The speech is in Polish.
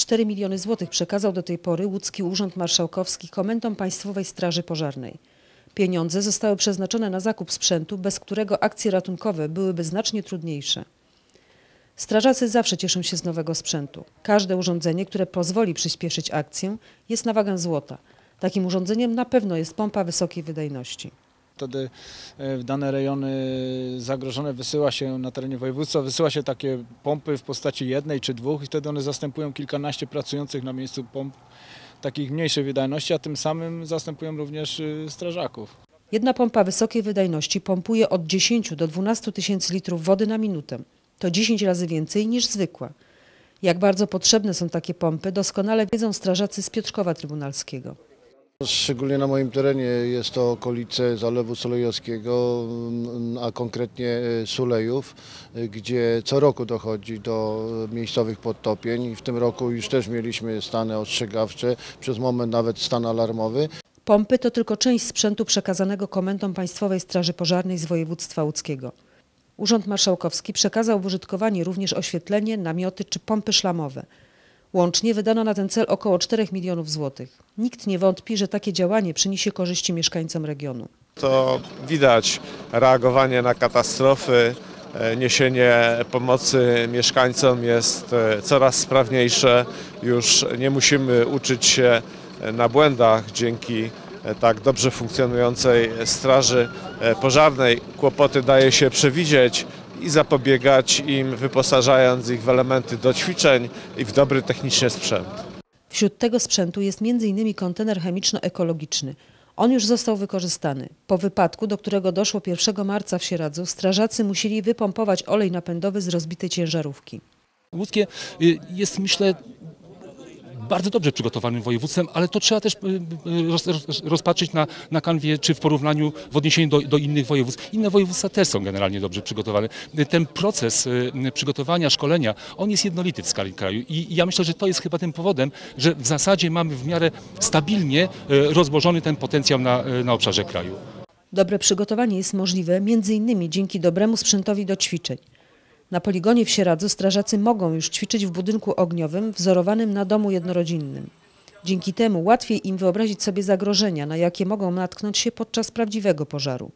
4 miliony złotych przekazał do tej pory łódzki Urząd Marszałkowski Komentom Państwowej Straży Pożarnej. Pieniądze zostały przeznaczone na zakup sprzętu, bez którego akcje ratunkowe byłyby znacznie trudniejsze. Strażacy zawsze cieszą się z nowego sprzętu. Każde urządzenie, które pozwoli przyspieszyć akcję, jest na wagę złota. Takim urządzeniem na pewno jest pompa wysokiej wydajności. Wtedy e, w dane rejony zagrożone wysyła się na terenie województwa, wysyła się takie pompy w postaci jednej czy dwóch i wtedy one zastępują kilkanaście pracujących na miejscu pomp takich mniejszej wydajności, a tym samym zastępują również y, strażaków. Jedna pompa wysokiej wydajności pompuje od 10 do 12 tysięcy litrów wody na minutę. To 10 razy więcej niż zwykła. Jak bardzo potrzebne są takie pompy, doskonale wiedzą strażacy z Piotrkowa Trybunalskiego. Szczególnie na moim terenie jest to okolice Zalewu Sulejowskiego, mm, a konkretnie e, Sulejów, e, gdzie co roku dochodzi do miejscowych podtopień. W tym roku już też mieliśmy stany ostrzegawcze, przez moment nawet stan alarmowy. Pompy to tylko część sprzętu przekazanego Komendom Państwowej Straży Pożarnej z województwa łódzkiego. Urząd Marszałkowski przekazał w użytkowanie również oświetlenie, namioty czy pompy szlamowe. Łącznie wydano na ten cel około 4 milionów złotych. Nikt nie wątpi, że takie działanie przyniesie korzyści mieszkańcom regionu. To widać reagowanie na katastrofy, e, niesienie pomocy mieszkańcom jest e, coraz sprawniejsze. Już nie musimy uczyć się e, na błędach dzięki tak dobrze funkcjonującej straży pożarnej. Kłopoty daje się przewidzieć i zapobiegać im, wyposażając ich w elementy do ćwiczeń i w dobry technicznie sprzęt. Wśród tego sprzętu jest m.in. kontener chemiczno-ekologiczny. On już został wykorzystany. Po wypadku, do którego doszło 1 marca w Sieradzu, strażacy musieli wypompować olej napędowy z rozbitej ciężarówki. Łódzkie y, jest, myślę, bardzo dobrze przygotowanym województwem, ale to trzeba też y, y, roz, roz, rozpatrzyć na, na kanwie, czy w porównaniu, w odniesieniu do, do innych województw. Inne województwa też są generalnie dobrze przygotowane. Ten proces y, przygotowania, szkolenia, on jest jednolity w skali kraju i ja myślę, że to jest chyba tym powodem, że w zasadzie mamy w miarę stabilnie rozłożony ten potencjał na, na obszarze kraju. Dobre przygotowanie jest możliwe m.in. dzięki dobremu sprzętowi do ćwiczeń. Na poligonie w Sieradzu strażacy mogą już ćwiczyć w budynku ogniowym wzorowanym na domu jednorodzinnym. Dzięki temu łatwiej im wyobrazić sobie zagrożenia, na jakie mogą natknąć się podczas prawdziwego pożaru.